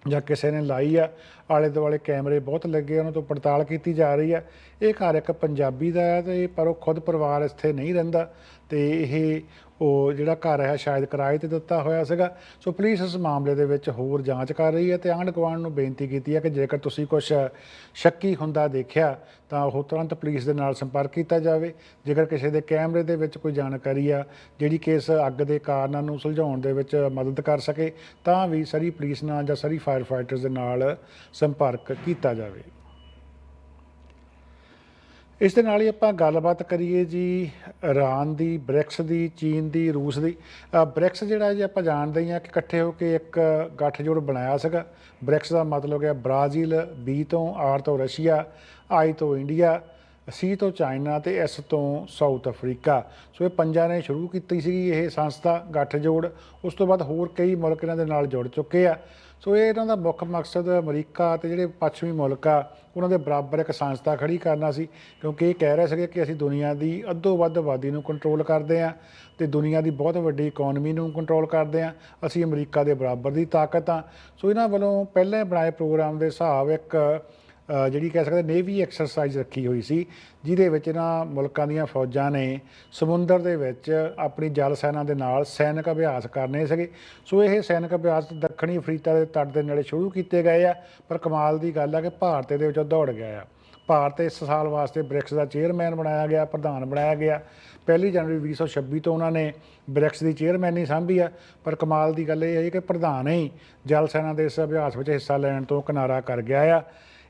ਜਾਂ ਕਿਸੇ ਨੇ ਲਾਈ ਆ, ਆਲੇ ਦੁਆਲੇ ਕੈਮਰੇ ਬਹੁਤ ਲੱਗੇ ਉਹਨਾਂ ਤੋਂ ਪੜਤਾਲ ਕੀਤੀ ਜਾ ਰਹੀ ਆ। ਇਹ ਘਰ ਇੱਕ ਪੰਜਾਬੀ ਦਾ ਹੈ ਤੇ ਪਰ ਉਹ ਖੁਦ ਪਰਿਵਾਰ ਇੱਥੇ ਨਹੀਂ ਰਹਿੰਦਾ ਤੇ ਇਹ ਉਹ ਜਿਹੜਾ ਘਰ ਹੈ ਸ਼ਾਇਦ ਕਿਰਾਏ ਤੇ ਦਿੱਤਾ ਹੋਇਆ ਸੀਗਾ। ਸੋ ਪੁਲਿਸ ਇਸ ਮਾਮਲੇ ਦੇ ਵਿੱਚ ਹੋਰ ਜਾਂਚ ਕਰ ਰਹੀ ਹੈ ਤੇ ਆਂਢ ਗੁਆਂਢ ਨੂੰ ਬੇਨਤੀ ਕੀਤੀ ਹੈ ਕਿ ਜੇਕਰ ਤੁਸੀਂ ਕੁਝ ਸ਼ੱਕੀ ਹੁੰਦਾ ਦੇਖਿਆ, ਤਾਂ ਉਹ ਤੁਰੰਤ ਪੁਲਿਸ ਦੇ ਨਾਲ ਸੰਪਰਕ ਕੀਤਾ ਜਾਵੇ। ਜੇਕਰ ਕਿਸੇ ਦੇ ਕੈਮਰੇ ਦੇ ਵਿੱਚ ਕੋਈ ਜਾਣਕਾਰੀ ਆ, ਜਿਹੜੀ ਕਿ ਇਸ ਅੱਗ ਦੇ ਕਾਰਨਾਂ ਨੂੰ ਸੁਲਝਾਉਣ ਦੇ ਵਿੱਚ ਮਦਦ ਕਰ ਸਕੇ, ਤਾਂ ਵੀ ਸਰੀ ਪੁਲਿਸ ਨਾਲ ਜਾਂ ਸਰੀ ਫਾਇਰ ਫਾਈਟਰਸ ਦੇ ਨਾਲ ਸੰਪਰਕ ਕੀਤਾ ਜਾਵੇ। ਇਸ ਦੇ ਨਾਲ ਹੀ ਆਪਾਂ ਗੱਲਬਾਤ ਕਰੀਏ ਜੀ ਇਰਾਨ ਦੀ, ਬ੍ਰਿਕਸ ਦੀ, ਚੀਨ ਦੀ, ਰੂਸ ਦੀ। ਬ੍ਰਿਕਸ ਜਿਹੜਾ ਜੀ ਆਪਾਂ ਜਾਣਦੇ ਹੀ ਹਾਂ ਕਿ ਇਕੱਠੇ ਹੋ ਕੇ ਇੱਕ ਗੱਠਜੋੜ ਬਣਾਇਆ ਸੀਗਾ। ਬ੍ਰਿਕਸ ਦਾ ਮਤਲਬ ਹੈ ਬ੍ਰਾਜ਼ੀਲ, ਬੀ ਤੋਂ ਆਰ ਤੋਂ ਰਸ਼ੀਆ, ਆਈ ਤੋਂ ਇੰਡੀਆ, ਸੀ ਤੋਂ ਚਾਈਨਾ ਤੇ ਐਸ ਤੋਂ ਸਾਊਥ ਅਫਰੀਕਾ। ਸੋ ਇਹ ਪੰਜਾਂ ਨੇ ਸ਼ੁਰੂ ਕੀਤੀ ਸੀਗੀ ਇਹ ਸੰਸਥਾ, ਗੱਠਜੋੜ। ਉਸ ਤੋਂ ਬਾਅਦ ਹੋਰ ਕਈ ਮੁਲਕ ਇਹਨਾਂ ਦੇ ਨਾਲ ਜੁੜ ਚੁੱਕੇ ਆ। ਸੋ ਇਹ ਇਹਨਾਂ ਦਾ ਮੁੱਖ ਮਕਸਦ ਅਮਰੀਕਾ ਤੇ ਜਿਹੜੇ ਪੱਛਮੀ ਮੁਲਕ ਆ, ਉਹਨਾਂ ਦੇ ਬਰਾਬਰ ਇੱਕ ਸੰਸਥਾ ਖੜੀ ਕਰਨਾ ਸੀ, ਕਿਉਂਕਿ ਇਹ ਕਹਿ ਰਹੇ ਸੀਗੇ ਕਿ ਅਸੀਂ ਦੁਨੀਆ ਦੀ ਅੱਧੋ ਵੱਧ ਆਬਾਦੀ ਨੂੰ ਕੰਟਰੋਲ ਕਰਦੇ ਆ ਤੇ ਦੁਨੀਆ ਦੀ ਬਹੁਤ ਵੱਡੀ ਇਕਨੋਮੀ ਨੂੰ ਕੰਟਰੋਲ ਕਰਦੇ ਆ ਅਸੀਂ ਅਮਰੀਕਾ ਦੇ ਬਰਾਬਰ ਦੀ ਤਾਕਤ ਆ ਸੋ ਇਹਨਾਂ ਵੱਲੋਂ ਪਹਿਲਾਂ ਬਣਾਏ ਪ੍ਰੋਗਰਾਮ ਦੇ ਹਿਸਾਬ ਇੱਕ ਜਿਹੜੀ ਕਹਿ ਸਕਦੇ ਨੇਵੀ ਐਕਸਰਸਾਈਜ਼ ਰੱਖੀ ਹੋਈ ਸੀ, ਜਿਹਦੇ ਵਿੱਚ ਇਹਨਾਂ ਮੁਲਕਾਂ ਦੀਆਂ ਫੌਜਾਂ ਨੇ ਸਮੁੰਦਰ ਦੇ ਵਿੱਚ ਆਪਣੀ ਜਲ ਸੈਨਾ ਦੇ ਨਾਲ ਸੈਨਿਕ ਅਭਿਆਸ ਕਰਨੇ ਸੀਗੇ। ਸੋ ਇਹ ਸੈਨਿਕ ਅਭਿਆਸ ਦੱਖਣੀ ਅਫਰੀਕਾ ਦੇ ਤੱਟ ਦੇ ਨੇੜੇ ਸ਼ੁਰੂ ਕੀਤੇ ਗਏ ਆ, ਪਰ ਕਮਾਲ ਦੀ ਗੱਲ ਆ ਕਿ ਭਾਰਤ ਇਹਦੇ ਵਿੱਚੋਂ ਦੌੜ ਗਿਆ ਆ। ਭਾਰਤ ਇਸ ਸਾਲ ਵਾਸਤੇ ਬ੍ਰਿਕਸ ਦਾ ਚੇਅਰਮੈਨ ਬਣਾਇਆ ਗਿਆ, ਪ੍ਰਧਾਨ ਬਣਾਇਆ ਗਿਆ। ਪਹਿਲੀ ਜਨਵਰੀ 2026 ਤੋਂ ਉਹਨਾਂ ਨੇ ਬ੍ਰਿਕਸ ਦੀ ਚੇਅਰਮੈਨੀ ਸੰਭੀ ਆ, ਪਰ ਕਮਾਲ ਦੀ ਗੱਲ ਇਹ ਹੈ ਕਿ ਪ੍ਰਧਾਨ ਹੀ ਜਲ ਸੈਨਾ ਦੇ ਇਸ ਅਭਿਆਸ ਵਿੱਚ ਹਿੱਸਾ ਲੈਣ ਤੋਂ ਕਿਨਾਰਾ ਕਰ ਗਿਆ ਆ।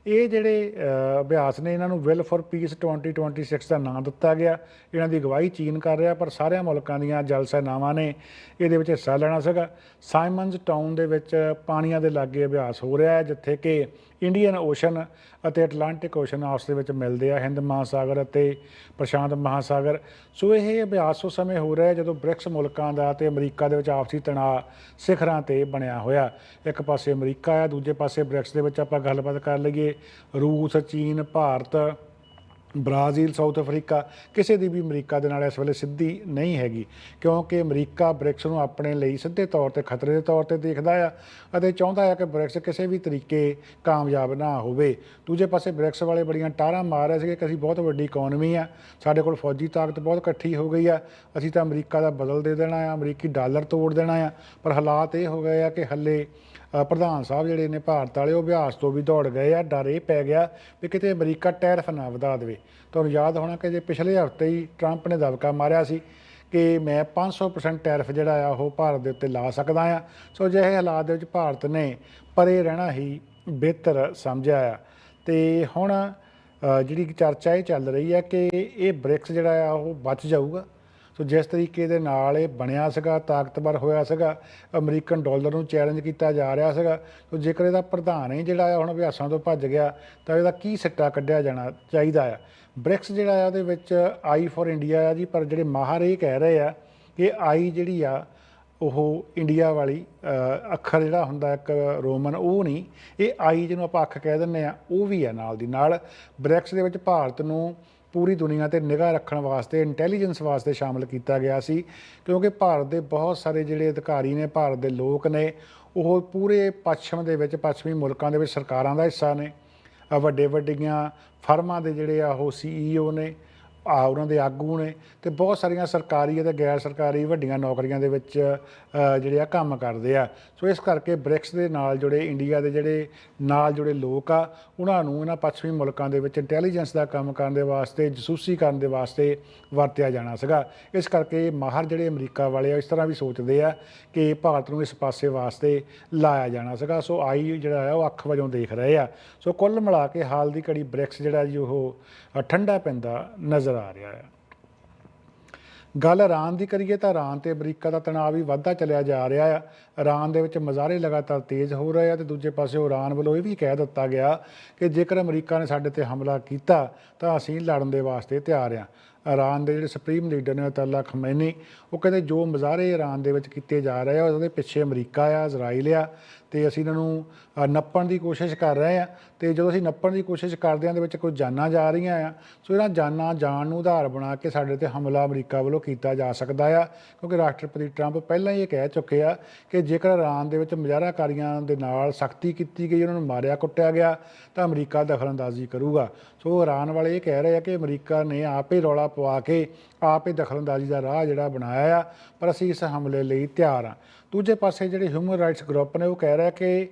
ਇਹ ਜਿਹੜੇ ਅਭਿਆਸ ਨੇ, ਇਹਨਾਂ ਨੂੰ ਵਿਲ ਫॉर ਪੀਸ 2026 ਦਾ ਨਾਮ ਦਿੱਤਾ ਗਿਆ। ਇਹਨਾਂ ਦੀ ਅਗਵਾਈ ਚੀਨ ਕਰ ਰਿਹਾ, ਪਰ ਸਾਰਿਆਂ ਮੁਲਕਾਂ ਦੀਆਂ ਜਲ ਸੈਨਾਵਾਂ ਨੇ ਇਹਦੇ ਵਿੱਚ ਹਿੱਸਾ ਲੈਣਾ ਸੀਗਾ। ਸਾਈਮਨਸ ਟਾਊਨ ਦੇ ਵਿੱਚ ਪਾਣੀਆਂ ਦੇ ਲਾਗੇ ਅਭਿਆਸ ਹੋ ਰਿਹਾ ਹੈ, ਜਿੱਥੇ ਕਿ ਇੰਡੀਅਨ ਓਸ਼ਨ ਅਤੇ ਅਟਲਾਂਟਿਕ ਓਸ਼ਨ ਆਪਸ ਦੇ ਵਿੱਚ ਮਿਲਦੇ ਆ ਹਿੰਦ ਮਹਾਸਾਗਰ ਅਤੇ ਪ੍ਰਸ਼ਾਂਤ ਮਹਾਸਾਗਰ। ਸੋ ਇਹ ਅਭਿਆਸ ਉਸ ਸਮੇਂ ਹੋ ਰਿਹਾ ਜਦੋਂ ਬ੍ਰਿਕਸ ਮੁਲਕਾਂ ਦਾ ਤੇ ਅਮਰੀਕਾ ਦੇ ਵਿੱਚ ਆਪਸੀ ਤਣਾਅ ਸਿਖਰਾਂ ਤੇ ਬਣਿਆ ਹੋਇਆ। ਇੱਕ ਪਾਸੇ ਅਮਰੀਕਾ ਆ, ਦੂਜੇ ਪਾਸੇ ਬ੍ਰਿਕਸ ਦੇ ਵਿੱਚ ਆਪਾਂ ਗੱਲਬਾਤ ਕਰ ਲਈਏ। ਰੂਸ, ਚੀਨ, ਭਾਰਤ ਬ੍ਰਾਜ਼ੀਲ, ਸਾਊਥ ਅਫਰੀਕਾ ਕਿਸੇ ਦੀ ਵੀ ਅਮਰੀਕਾ ਦੇ ਨਾਲ ਇਸ ਵੇਲੇ ਸਿੱਧੀ ਨਹੀਂ ਹੈਗੀ। ਕਿਉਂਕਿ ਅਮਰੀਕਾ ਬ੍ਰਿਕਸ ਨੂੰ ਆਪਣੇ ਲਈ ਸਿੱਧੇ ਤੌਰ ਤੇ ਖਤਰੇ ਦੇ ਤੌਰ ਤੇ ਦੇਖਦਾ ਆ ਅਤੇ ਚਾਹੁੰਦਾ ਹੈ ਕਿ ਬ੍ਰਿਕਸ ਕਿਸੇ ਵੀ ਤਰੀਕੇ ਕਾਮਯਾਬ ਨਾ ਹੋਵੇ। ਦੂਜੇ ਪਾਸੇ ਬ੍ਰਿਕਸ ਵਾਲੇ ਬੜੀਆਂ ਟਾਰਾਂ ਮਾਰ ਰਹੇ ਸੀਗੇ ਕਿ ਅਸੀਂ ਬਹੁਤ ਵੱਡੀ ਇਕਨੋਮੀ ਆ, ਸਾਡੇ ਕੋਲ ਫੌਜੀ ਤਾਕਤ ਬਹੁਤ ਇਕੱਠੀ ਹੋ ਗਈ ਆ, ਅਸੀਂ ਤਾਂ ਅਮਰੀਕਾ ਦਾ ਬਦਲ ਦੇ ਦੇਣਾ ਆ, ਅਮਰੀਕੀ ਡਾਲਰ ਤੋੜ ਦੇਣਾ ਆ। ਪਰ ਹਾਲਾਤ ਇਹ ਹੋ ਗਏ ਆ ਕਿ ਹੱਲੇ ਅ, ਪ੍ਰਧਾਨ ਸਾਹਿਬ ਜਿਹੜੇ ਨੇ ਭਾਰਤ ਵਾਲੇ ਉਹ ਅਭਿਆਸ ਤੋਂ ਵੀ ਦੌੜ ਗਏ ਆ ਡਰ ਇਹ ਪੈ ਗਿਆ ਵੀ ਕਿਤੇ ਅਮਰੀਕਾ ਟੈਰਫ ਨਾ ਵਧਾ ਦੇਵੇ। ਤੁਹਾਨੂੰ ਯਾਦ ਹੋਣਾ ਕਿ ਜੇ ਪਿਛਲੇ ਹਫ਼ਤੇ ਹੀ ਟਰੰਪ ਨੇ ਦਬਕਾ ਮਾਰਿਆ ਸੀ ਕਿ ਮੈਂ 500% ਟੈਰਿਫ ਜਿਹੜਾ ਆ ਉਹ ਭਾਰਤ ਦੇ ਉੱਤੇ ਲਾ ਸਕਦਾ ਆ। ਸੋ ਅਜਿਹੇ ਹਾਲਾਤ ਦੇ ਵਿੱਚ ਭਾਰਤ ਨੇ ਪਰੇ ਰਹਿਣਾ ਹੀ ਬਿਹਤਰ ਸਮਝਿਆ ਆ। ਤੇ ਹੁਣ ਅ, ਜਿਹੜੀ ਚਰਚਾ ਇਹ ਚੱਲ ਰਹੀ ਹੈ ਕਿ ਇਹ ਬ੍ਰਿਕਸ ਜਿਹੜਾ ਆ ਉਹ ਬਚ ਜਾਊਗਾ। ਸੋ ਜਿਸ ਤਰੀਕੇ ਦੇ ਨਾਲ ਇਹ ਬਣਿਆ ਸੀਗਾ, ਤਾਕਤਵਰ ਹੋਇਆ ਸੀਗਾ, ਅਮਰੀਕਨ ਡਾਲਰ ਨੂੰ ਚੈਲੰਜ ਕੀਤਾ ਜਾ ਰਿਹਾ ਸੀਗਾ, ਸੋ ਜੇਕਰ ਇਹਦਾ ਪ੍ਰਧਾਨ ਹੀ ਜਿਹੜਾ ਆ ਹੁਣ ਅਭਿਆਸਾਂ ਤੋਂ ਭੱਜ ਗਿਆ, ਤਾਂ ਇਹਦਾ ਕੀ ਸਿੱਟਾ ਕੱਢਿਆ ਜਾਣਾ ਚਾਹੀਦਾ ਆ? ਬ੍ਰਿਕਸ ਜਿਹੜਾ ਆ ਉਹਦੇ ਵਿੱਚ ਆਈ ਫॉर ਇੰਡੀਆ ਆ ਜੀ, ਪਰ ਜਿਹੜੇ ਮਾਹਰ ਇਹ ਕਹਿ ਰਹੇ ਆ ਕਿ ਆਈ ਜਿਹੜੀ ਆ, ਉਹ ਇੰਡੀਆ ਵਾਲੀ ਅੱਖਰ ਜਿਹੜਾ ਹੁੰਦਾ ਇੱਕ ਰੋਮਨ ਉਹ ਨਹੀਂ, ਇਹ ਆਈ ਜਿਹਨੂੰ ਆਪਾਂ ਅੱਖ ਕਹਿ ਦਿੰਦੇ ਆ, ਉਹ ਵੀ ਆ ਨਾਲ ਦੀ ਨਾਲ। ਬ੍ਰਿਕਸ ਦੇ ਵਿੱਚ ਭਾਰਤ ਨੂੰ ਪੂਰੀ ਦੁਨੀਆ ਤੇ ਨਿਗਾਹ ਰੱਖਣ ਵਾਸਤੇ ਇੰਟੈਲੀਜੈਂਸ ਵਾਸਤੇ ਸ਼ਾਮਲ ਕੀਤਾ ਗਿਆ ਸੀ, ਕਿਉਂਕਿ ਭਾਰਤ ਦੇ ਬਹੁਤ ਸਾਰੇ ਜਿਹੜੇ ਅਧਿਕਾਰੀ ਨੇ, ਭਾਰਤ ਦੇ ਲੋਕ ਨੇ, ਉਹ ਪੂਰੇ ਪੱਛਮ ਦੇ ਵਿੱਚ, ਪੱਛਮੀ ਮੁਲਕਾਂ ਦੇ ਵਿੱਚ ਸਰਕਾਰਾਂ ਦਾ ਹਿੱਸਾ ਨੇ। ਵੱਡੇ ਵੱਡੀਆਂ ਫਰਮਾਂ ਦੇ ਜਿਹੜੇ ਆ ਉਹ ਸੀਈਓ ਨੇ ਆ ਉਹਨਾਂ ਦੇ ਆਗੂ ਨੇ ਤੇ ਬਹੁਤ ਸਾਰੀਆਂ ਸਰਕਾਰੀ ਅਤੇ ਗੈਰ ਸਰਕਾਰੀ ਵੱਡੀਆਂ ਨੌਕਰੀਆਂ ਦੇ ਵਿੱਚ ਜਿਹੜੇ ਆ ਕੰਮ ਕਰਦੇ ਆ। ਸੋ ਇਸ ਕਰਕੇ ਬ੍ਰਿਕਸ ਦੇ ਨਾਲ ਜੁੜੇ, ਇੰਡੀਆ ਦੇ ਜਿਹੜੇ ਨਾਲ ਜੁੜੇ ਲੋਕ ਆ, ਉਹਨਾਂ ਨੂੰ ਇਹਨਾਂ ਪੱਛਮੀ ਮੁਲਕਾਂ ਦੇ ਵਿੱਚ ਇੰਟੈਲੀਜੈਂਸ ਦਾ ਕੰਮ ਕਰਨ ਦੇ ਵਾਸਤੇ, ਜਸੂਸੀ ਕਰਨ ਦੇ ਵਾਸਤੇ ਵਰਤਿਆ ਜਾਣਾ ਸੀਗਾ। ਇਸ ਕਰਕੇ ਮਾਹਰ ਜਿਹੜੇ ਅਮਰੀਕਾ ਵਾਲੇ ਆ ਇਸ ਤਰ੍ਹਾਂ ਵੀ ਸੋਚਦੇ ਆ ਕਿ ਭਾਰਤ ਨੂੰ ਇਸ ਪਾਸੇ ਵਾਸਤੇ ਲਾਇਆ ਜਾਣਾ ਸੀਗਾ। ਸੋ ਆਈ ਜਿਹੜਾ ਆ, ਉਹ ਅੱਖ ਵਜੋਂ ਦੇਖ ਰਹੇ ਆ। ਸੋ ਕੁੱਲ ਮਿਲਾ ਕੇ ਹਾਲ ਦੀ ਘੜੀ ਬ੍ਰਿਕਸ ਜਿਹੜਾ ਜੀ ਉਹ ਠੰਡਾ ਪੈਂਦਾ ਨਜ਼ਰ ਆ ਰਿਹਾ ਹੈ। ਗੱਲ ਇਰਾਨ ਦੀ ਕਰੀਏ ਤਾਂ ਇਰਾਨ ਤੇ ਅਮਰੀਕਾ ਦਾ ਤਣਾਅ ਵੀ ਵੱਧਦਾ ਚਲਿਆ ਜਾ ਰਿਹਾ ਆ। ਇਰਾਨ ਦੇ ਵਿੱਚ ਮਜ਼ਾਰੇ ਲਗਾਤਾਰ ਤੇਜ਼ ਹੋ ਰਹੇ ਆ ਤੇ ਦੂਜੇ ਪਾਸੇ ਇਰਾਨ ਵੱਲੋਂ ਇਹ ਵੀ ਕਹਿ ਦਿੱਤਾ ਗਿਆ ਕਿ ਜੇਕਰ ਅਮਰੀਕਾ ਨੇ ਸਾਡੇ ਤੇ ਹਮਲਾ ਕੀਤਾ ਤਾਂ ਅਸੀਂ ਲੜਨ ਦੇ ਵਾਸਤੇ ਤਿਆਰ ਆ। ਇਰਾਨ ਦੇ ਜਿਹੜੇ ਸੁਪਰੀਮ ਲੀਡਰ ਨੇ ਅਤਲਾ ਖਮੈਨੀ ਉਹ ਕਹਿੰਦੇ ਜੋ ਮਜ਼ਾਰੇ ਇਰਾਨ ਦੇ ਵਿੱਚ ਕੀਤੇ ਜਾ ਰਹੇ ਆ ਉਹਦੇ ਪਿੱਛੇ ਅਮਰੀਕਾ ਆ, ਇਜ਼ਰਾਈਲ ਆ, ਤੇ ਅਸੀਂ ਇਹਨਾਂ ਨੂੰ ਨੱਪਣ ਦੀ ਕੋਸ਼ਿਸ਼ ਕਰ ਰਹੇ ਆ, ਤੇ ਜਦੋਂ ਅਸੀਂ ਨੱਪਣ ਦੀ ਕੋਸ਼ਿਸ਼ ਕਰਦੇ ਆ ਦੇ ਵਿੱਚ ਕੋਈ ਜਾਨਾਂ ਜਾ ਰਹੀਆਂ ਆ, ਸੋ ਇਹਨਾਂ ਜਾਨਾਂ ਜਾਣ ਨੂੰ ਆਧਾਰ ਬਣਾ ਕੇ ਸਾਡੇ ਤੇ ਹਮਲਾ ਅਮਰੀਕਾ ਵੱਲੋਂ ਕੀਤਾ ਜਾ ਸਕਦਾ ਆ, ਕਿਉਂਕਿ ਰਾਸ਼ਟਰਪਤੀ ਟਰੰਪ ਪਹਿਲਾਂ ਹੀ ਇਹ ਕਹਿ ਚੁੱਕੇ ਆ ਕਿ ਜੇਕਰ ਇਰਾਨ ਦੇ ਵਿੱਚ ਮੁਜ਼ਾਹਰਾਕਾਰੀਆਂ ਦੇ ਨਾਲ ਸਖਤੀ ਕੀਤੀ ਗਈ, ਉਹਨਾਂ ਨੂੰ ਮਾਰਿਆ ਕੁੱਟਿਆ ਗਿਆ, ਤਾਂ ਅਮਰੀਕਾ ਦਖਲਅੰਦਾਜ਼ੀ ਕਰੂਗਾ। ਸੋ ਇਰਾਨ ਵਾਲੇ ਇਹ ਕਹਿ ਰਹੇ ਆ ਕਿ ਅਮਰੀਕਾ ਨੇ ਆਪੇ ਰੌਲਾ ਪਵਾ ਕੇ ਆਪੇ ਦਖਲਅੰਦਾਜ਼ੀ ਦਾ ਰਾਹ ਜਿਹੜਾ ਬਣਾਇਆ ਆ, ਪਰ ਅਸੀਂ ਇਸ ਹਮਲੇ ਲਈ ਤਿਆਰ ਆ। ਦੂਜੇ ਪਾਸੇ ਜਿਹੜੇ ਹਿਊਮਨ ਰਾਈਟਸ ਗਰੁੱਪ ਨੇ, ਉਹ ਕਹਿ ਰਿਹਾ ਕਿ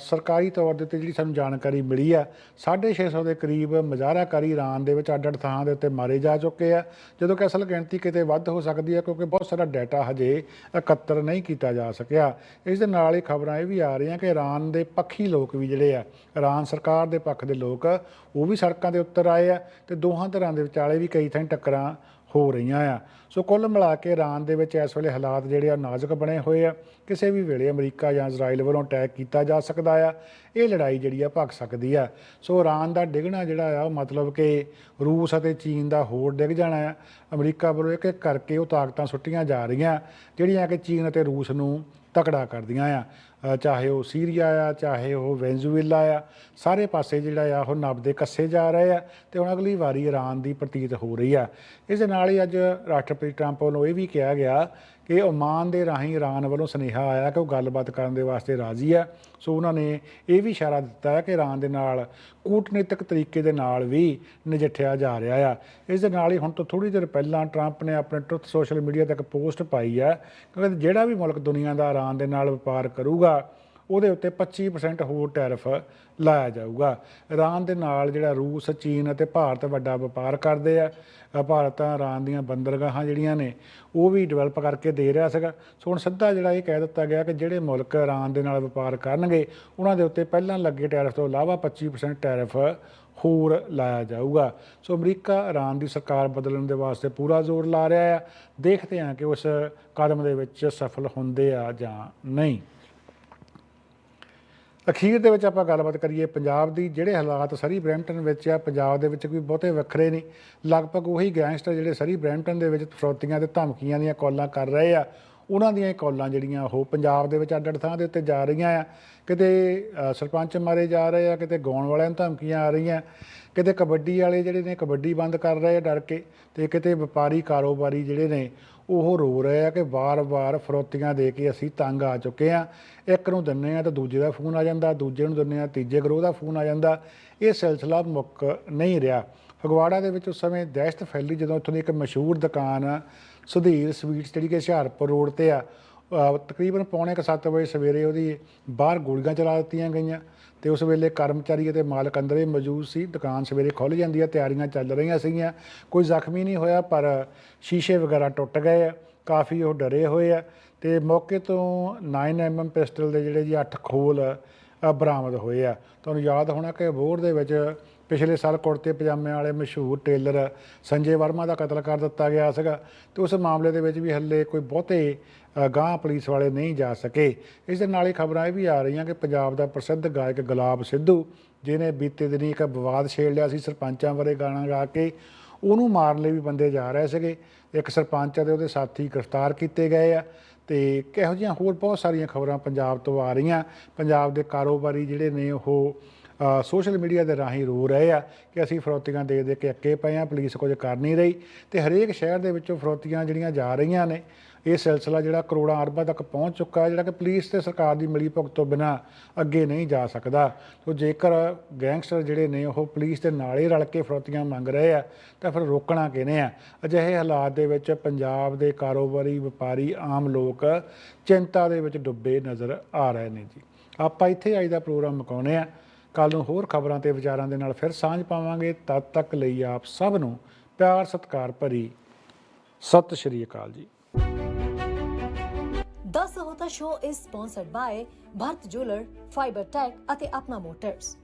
ਸਰਕਾਰੀ ਤੌਰ ਦੇ ਉੱਤੇ ਜਿਹੜੀ ਸਾਨੂੰ ਜਾਣਕਾਰੀ ਮਿਲੀ ਆ 650 ਦੇ ਕਰੀਬ ਮੁਜ਼ਾਹਰਾਕਾਰੀ ਇਰਾਨ ਦੇ ਵਿੱਚ ਅੱਡ-ਅੱਡ ਥਾਂ ਦੇ ਉੱਤੇ ਮਾਰੇ ਜਾ ਚੁੱਕੇ ਆ। ਜਦੋਂ ਕਿ ਅਸਲ ਗਿਣਤੀ ਕਿਤੇ ਵੱਧ ਹੋ ਸਕਦੀ ਹੈ ਕਿਉਂਕਿ ਬਹੁਤ ਸਾਰਾ ਡਾਟਾ ਹਜੇ ਇਕੱਤਰ ਨਹੀਂ ਕੀਤਾ ਜਾ ਸਕਿਆ। ਇਸ ਦੇ ਨਾਲ ਹੀ ਖਬਰਾਂ ਇਹ ਵੀ ਆ ਰਹੀਆਂ ਕਿ ਇਰਾਨ ਦੇ ਪੱਖੀ ਲੋਕ ਵੀ ਜਿਹੜੇ ਆ, ਇਰਾਨ ਸਰਕਾਰ ਦੇ ਪੱਖ ਦੇ ਲੋਕ, ਉਹ ਵੀ ਸੜਕਾਂ ਦੇ ਉੱਤਰ ਆਏ ਆ ਤੇ ਦੋਹਾਂ ਧਿਰਾਂ ਦੇ ਵਿਚਾਲੇ ਵੀ ਕਈ ਥਾਂ ਟੱਕਰਾਂ ਹੋ ਰਹੀਆਂ ਆ। ਸੋ ਕੁੱਲ ਮਿਲਾ ਕੇ ਇਰਾਨ ਦੇ ਵਿੱਚ ਇਸ ਵੇਲੇ ਹਾਲਾਤ ਜਿਹੜੇ ਆ ਨਾਜ਼ੁਕ ਬਣੇ ਹੋਏ ਆ। ਕਿਸੇ ਵੀ ਵੇਲੇ ਅਮਰੀਕਾ ਜਾਂ ਇਜ਼ਰਾਈਲ ਵੱਲੋਂ ਅਟੈਕ ਕੀਤਾ ਜਾ ਸਕਦਾ ਆ। ਇਹ ਲੜਾਈ ਜਿਹੜੀ ਆ ਭੱਗ ਸਕਦੀ ਆ। ਸੋ ਇਰਾਨ ਦਾ ਡਿੱਗਣਾ ਜਿਹੜਾ ਆ, ਉਹ ਮਤਲਬ ਕਿ ਰੂਸ ਅਤੇ ਚੀਨ ਦਾ ਹੋਰ ਡਿੱਗ ਜਾਣਾ ਆ। ਅਮਰੀਕਾ ਵੱਲੋਂ ਇੱਕ ਇੱਕ ਕਰਕੇ ਉਹ ਤਾਕਤਾਂ ਸੁੱਟੀਆਂ ਜਾ ਰਹੀਆਂ, ਜਿਹੜੀਆਂ ਕਿ ਚੀਨ ਅਤੇ ਰੂਸ ਨੂੰ ਤਕੜਾ ਕਰਦੀਆਂ ਆ। ਚਾਹੇ ਉਹ ਸੀਰੀਆ ਆ, ਚਾਹੇ ਉਹ ਵੈਨਜ਼ੂਏਲਾ ਆ, ਸਾਰੇ ਪਾਸੇ ਜਿਹੜਾ ਆ, ਉਹ ਨਬ ਦੇ ਕੱਸੇ ਜਾ ਰਹੇ ਆ ਤੇ ਹੁਣ ਅਗਲੀ ਵਾਰੀ ਇਰਾਨ ਦੀ ਪ੍ਰਤੀਤ ਹੋ ਰਹੀ ਆ। ਇਸ ਦੇ ਨਾਲ ਹੀ ਅੱਜ ਰਾਸ਼ਟਰਪਤੀ ਟਰੰਪ ਵੱਲੋਂ ਇਹ ਵੀ ਕਿਹਾ ਗਿਆ ਕਿ ਓਮਾਨ ਦੇ ਰਾਹੀਂ ਇਰਾਨ ਵੱਲੋਂ ਸੁਨੇਹਾ ਆਇਆ ਕਿ ਉਹ ਗੱਲਬਾਤ ਕਰਨ ਦੇ ਵਾਸਤੇ ਰਾਜ਼ੀ ਹੈ। ਸੋ ਉਹਨਾਂ ਨੇ ਇਹ ਵੀ ਇਸ਼ਾਰਾ ਦਿੱਤਾ ਹੈ ਕਿ ਇਰਾਨ ਦੇ ਨਾਲ ਕੂਟਨੀਤਿਕ ਤਰੀਕੇ ਦੇ ਨਾਲ ਵੀ ਨਜਿੱਠਿਆ ਜਾ ਰਿਹਾ ਆ। ਇਸ ਦੇ ਨਾਲ ਹੀ ਹੁਣ ਤੋਂ ਥੋੜੀ ਦੇਰ ਪਹਿਲਾਂ ਟਰੰਪ ਨੇ ਆਪਣੇ ਟਰੁੱਥ ਸੋਸ਼ਲ ਮੀਡੀਆ ਤੇ ਇੱਕ ਪੋਸਟ ਪਾਈ ਹੈ ਕਿ ਜਿਹੜਾ ਵੀ ਮੁਲਕ ਦੁਨੀਆ ਦਾ ਇਰਾਨ ਦੇ ਨਾਲ ਵਪਾਰ ਕਰੂਗਾ ਉਹਦੇ ਉੱਤੇ 25% ਹੋਰ ਟੈਰਿਫ ਲਾਇਆ ਜਾਊਗਾ। ਇਰਾਨ ਦੇ ਨਾਲ ਜਿਹੜਾ ਰੂਸ ਚੀਨ ਅਤੇ ਭਾਰਤ ਵੱਡਾ ਵਪਾਰ ਕਰਦੇ ਆ ਅ, ਭਾਰਤ ਇਰਾਨ ਦੀਆਂ ਬੰਦਰਗਾਹਾਂ ਜਿਹੜੀਆਂ ਨੇ ਉਹ ਵੀ ਡਿਵੈਲਪ ਕਰਕੇ ਦੇ ਰਿਹਾ ਸੀਗਾ। ਸੋ ਹੁਣ ਸਿੱਧਾ ਜਿਹੜਾ ਇਹ ਕਹਿ ਦਿੱਤਾ ਗਿਆ ਕਿ ਜਿਹੜੇ ਮੁਲਕ ਇਰਾਨ ਦੇ ਨਾਲ ਵਪਾਰ ਕਰਨਗੇ ਉਹਨਾਂ ਦੇ ਉੱਤੇ ਪਹਿਲਾਂ ਲੱਗੇ ਟੈਰਿਫ ਤੋਂ ਇਲਾਵਾ 25% ਟੈਰਿਫ ਹੋਰ ਲਾਇਆ ਜਾਊਗਾ। ਸੋ ਅਮਰੀਕਾ ਇਰਾਨ ਦੀ ਸਰਕਾਰ ਬਦਲਣ ਦੇ ਵਾਸਤੇ ਪੂਰਾ ਜ਼ੋਰ ਲਾ ਰਿਹਾ ਆ। ਦੇਖਦੇ ਹਾਂ ਕਿ ਉਸ ਕਦਮ ਦੇ ਵਿੱਚ ਸਫਲ ਹੁੰਦੇ ਆ ਜਾਂ ਨਹੀਂ। ਅਖੀਰ ਦੇ ਵਿੱਚ ਆਪਾਂ ਗੱਲਬਾਤ ਕਰੀਏ ਪੰਜਾਬ ਦੀ, ਜਿਹੜੇ ਹਾਲਾਤ ਸਰੀ ਬ੍ਰੈਂਪਟਨ ਵਿੱਚ ਆ, ਪੰਜਾਬ ਦੇ ਵਿੱਚ ਕੋਈ ਬਹੁਤੇ ਵੱਖਰੇ ਨਹੀਂ। ਲਗਭਗ ਉਹੀ ਗੈਂਗਸਟਰ ਜਿਹੜੇ ਸਰੀ ਬ੍ਰੈਂਪਟਨ ਦੇ ਵਿੱਚ ਫਰੋਤੀਆਂ ਤੇ ਧਮਕੀਆਂ ਦੀਆਂ ਕਾਲਾਂ ਕਰ ਰਹੇ ਆ, ਉਹਨਾਂ ਦੀਆਂ ਇਹ ਕਾਲਾਂ ਜਿਹੜੀਆਂ ਉਹ ਪੰਜਾਬ ਦੇ ਵਿੱਚ ਅੱਡ-ਅੱਡ ਥਾਂ ਦੇ ਉੱਤੇ ਜਾ ਰਹੀਆਂ ਆ। ਕਿਤੇ ਸਰਪੰਚ ਮਾਰੇ ਜਾ ਰਹੇ ਆ, ਕਿਤੇ ਗਾਉਣ ਵਾਲਿਆਂ ਨੂੰ ਧਮਕੀਆਂ ਆ ਰਹੀਆਂ, ਕਿਤੇ ਕਬੱਡੀ ਵਾਲੇ ਜਿਹੜੇ ਨੇ ਕਬੱਡੀ ਬੰਦ ਕਰ ਰਹੇ ਆ ਡਰ ਕੇ, ਤੇ ਕਿਤੇ ਵਪਾਰੀ ਕਾਰੋਬਾਰੀ ਜਿਹੜੇ ਨੇ ਉਹ ਰੋ ਰਹੇ ਆ ਕਿ ਵਾਰ-ਵਾਰ ਫਰੋਤੀਆਂ ਦੇ ਕੇ ਅਸੀਂ ਤੰਗ ਆ ਚੁੱਕੇ ਆ। ਇੱਕ ਨੂੰ ਦਿੰਨੇ ਆ ਤਾਂ ਦੂਜੇ ਦਾ ਫੋਨ ਆ ਜਾਂਦਾ, ਦੂਜੇ ਨੂੰ ਦਿੰਨੇ ਆ, ਤੀਜੇ ਗਰੋਹ ਦਾ ਫੋਨ ਆ ਜਾਂਦਾ। ਇਹ ਸਿਲਸਿਲਾ ਮੁੱਕ ਨਹੀਂ ਰਿਹਾ। ਫਗਵਾੜਾ ਦੇ ਵਿੱਚ ਉਸ ਸਮੇਂ ਦਹਿਸ਼ਤ ਫੈਲੀ ਜਦੋਂ ਉੱਥੋਂ ਦੀ ਇੱਕ ਮਸ਼ਹੂਰ ਦੁਕਾਨ ਸੁਧੀਰ ਸਵੀਟਸ ਜਿਹੜੀ ਕਿ ਹੁਸ਼ਿਆਰਪੁਰ ਰੋਡ ਤੇ ਆ ਤਕਰੀਬਨ ਪੌਣੇ ਕੁ ਸੱਤ ਵਜੇ ਸਵੇਰੇ ਉਹਦੀ ਬਾਹਰ ਗੋਲੀਆਂ ਚਲਾ ਦਿੱਤੀਆਂ ਗਈਆਂ ਤੇ ਉਸ ਵੇਲੇ ਕਰਮਚਾਰੀ ਅਤੇ ਮਾਲਕ ਅੰਦਰ ਹੀ ਮੌਜੂਦ ਸੀ। ਦੁਕਾਨ ਸਵੇਰੇ ਖੁੱਲ ਜਾਂਦੀ ਆ ਤਿਆਰੀਆਂ ਚੱਲ ਰਹੀਆਂ ਸੀਗੀਆਂ। ਕੋਈ ਜ਼ਖਮੀ ਨਹੀਂ ਹੋਇਆ, ਪਰ ਸ਼ੀਸ਼ੇ ਵਗੈਰਾ ਟੁੱਟ ਗਏ ਆ, ਕਾਫੀ ਉਹ ਡਰੇ ਹੋਏ ਆ ਤੇ ਮੌਕੇ ਤੋਂ 9mm ਪਿਸਟਲ ਦੇ ਜਿਹੜੇ ਜੀ 8 ਖੋਲ ਬਰਾਮਦ ਹੋਏ ਆ। ਤੁਹਾਨੂੰ ਯਾਦ ਹੋਣਾ ਕਿ ਅਬੋਹਰ ਦੇ ਵਿੱਚ ਪਿਛਲੇ ਸਾਲ ਕੁੜਤੇ ਪਜਾਮੇ ਵਾਲੇ ਮਸ਼ਹੂਰ ਟੇਲਰ ਸੰਜੇ ਵਰਮਾ ਦਾ ਕਤਲ ਕਰ ਦਿੱਤਾ ਗਿਆ ਸੀਗਾ ਤੇ ਉਸ ਮਾਮਲੇ ਦੇ ਵਿੱਚ ਵੀ ਹੱਲੇ ਕੋਈ ਬਹੁਤੇ ਅ, ਪੁਲਿਸ ਵਾਲੇ ਨਹੀਂ ਜਾ ਸਕੇ। ਇਸ ਦੇ ਨਾਲ ਹੀ ਖਬਰਾਂ ਇਹ ਵੀ ਆ ਰਹੀਆਂ ਕਿ ਪੰਜਾਬ ਦਾ ਪ੍ਰਸਿੱਧ ਗਾਇਕ ਗੁਲਾਬ ਸਿੱਧੂ ਜਿਹਨੇ ਬੀਤੇ ਦਿਨੀ ਇੱਕ ਵਿਵਾਦ ਛੇੜ ਲਿਆ ਸੀ ਸਰਪੰਚਾਂ ਬਾਰੇ ਗਾਣਾ ਗਾ ਕੇ ਉਹਨੂੰ ਮਾਰਨ ਲਈ ਵੀ ਬੰਦੇ ਜਾ ਰਹੇ ਸੀਗੇ। ਇੱਕ ਸਰਪੰਚ ਅਤੇ ਉਹਦੇ ਸਾਥੀ ਗ੍ਰਿਫਤਾਰ ਕੀਤੇ ਗਏ ਆ ਤੇ ਕਿਹੋ ਜਿਹੀਆਂ ਹੋਰ ਬਹੁਤ ਸਾਰੀਆਂ ਖਬਰਾਂ ਪੰਜਾਬ ਤੋਂ ਆ ਰਹੀਆਂ। ਪੰਜਾਬ ਦੇ ਕਾਰੋਬਾਰੀ ਜਿਹੜੇ ਨੇ ਉਹ ਸੋਸ਼ਲ ਮੀਡੀਆ ਦੇ ਰਾਹੀਂ ਰੋ ਰਹੇ ਆ ਕਿ ਅਸੀਂ ਫਰੋਤੀਆਂ ਦੇ ਦੇ ਕੇ ਅੱਕੇ ਪਏ ਆ ਪੁਲਿਸ ਕੁਝ ਕਰ ਨਹੀਂ ਰਹੀ ਤੇ ਹਰੇਕ ਸ਼ਹਿਰ ਦੇ ਵਿੱਚੋਂ ਫਰੋਤੀਆਂ ਜਿਹੜੀਆਂ ਜਾ ਰਹੀਆਂ ਨੇ, ਇਹ ਸਿਲਸਿਲਾ ਜਿਹੜਾ ਕਰੋੜਾਂ ਅਰਬਾਂ ਤੱਕ ਪਹੁੰਚ ਚੁੱਕਾ ਹੈ, ਜਿਹੜਾ ਕਿ ਪੁਲਿਸ ਤੇ ਸਰਕਾਰ ਦੀ ਮਿਲੀ ਭੁਗਤ ਤੋਂ ਬਿਨਾ ਅੱਗੇ ਨਹੀਂ ਜਾ ਸਕਦਾ। ਸੋ ਜੇਕਰ ਗੈਂਗਸਟਰ ਜਿਹੜੇ ਨੇ ਉਹ ਪੁਲਿਸ ਦੇ ਨਾਲ ਹੀ ਰਲ ਕੇ ਫਰੋਤੀਆਂ ਮੰਗ ਰਹੇ ਆ, ਤਾਂ ਫਿਰ ਰੋਕਣਾ ਕਿਹਨੇ ਆ? ਅਜਿਹੇ ਹਾਲਾਤ ਦੇ ਵਿੱਚ ਪੰਜਾਬ ਦੇ ਕਾਰੋਬਾਰੀ ਵਪਾਰੀ ਆਮ ਲੋਕ ਚਿੰਤਾ ਦੇ ਵਿੱਚ ਡੁੱਬੇ ਨਜ਼ਰ ਆ ਰਹੇ ਨੇ ਜੀ। ਆਪਾਂ ਇੱਥੇ ਅੱਜ ਦਾ ਪ੍ਰੋਗਰਾਮ ਮੁਕਾਉਣੇ ਆ ਕੱਲ ਨੂੰ ਹੋਰ ਖਬਰਾਂ ਤੇ ਵਿਚਾਰਾਂ ਦੇ ਨਾਲ ਫਿਰ ਸਾਂਝ ਪਾਵਾਂਗੇ। ਤਦ ਤੱਕ ਲਈ ਆਪ ਸਭ ਨੂੰ ਪਿਆਰ ਸਤਿਕਾਰ ਭਰੀ। ਸਤਿ ਸ਼੍ਰੀ ਅਕਾਲ ਜੀ। The Sahota Show is sponsored by Bharat Jeweler, Fiber Tech ਅਤੇ ਆਪਣਾ ਮੋਟਰਸ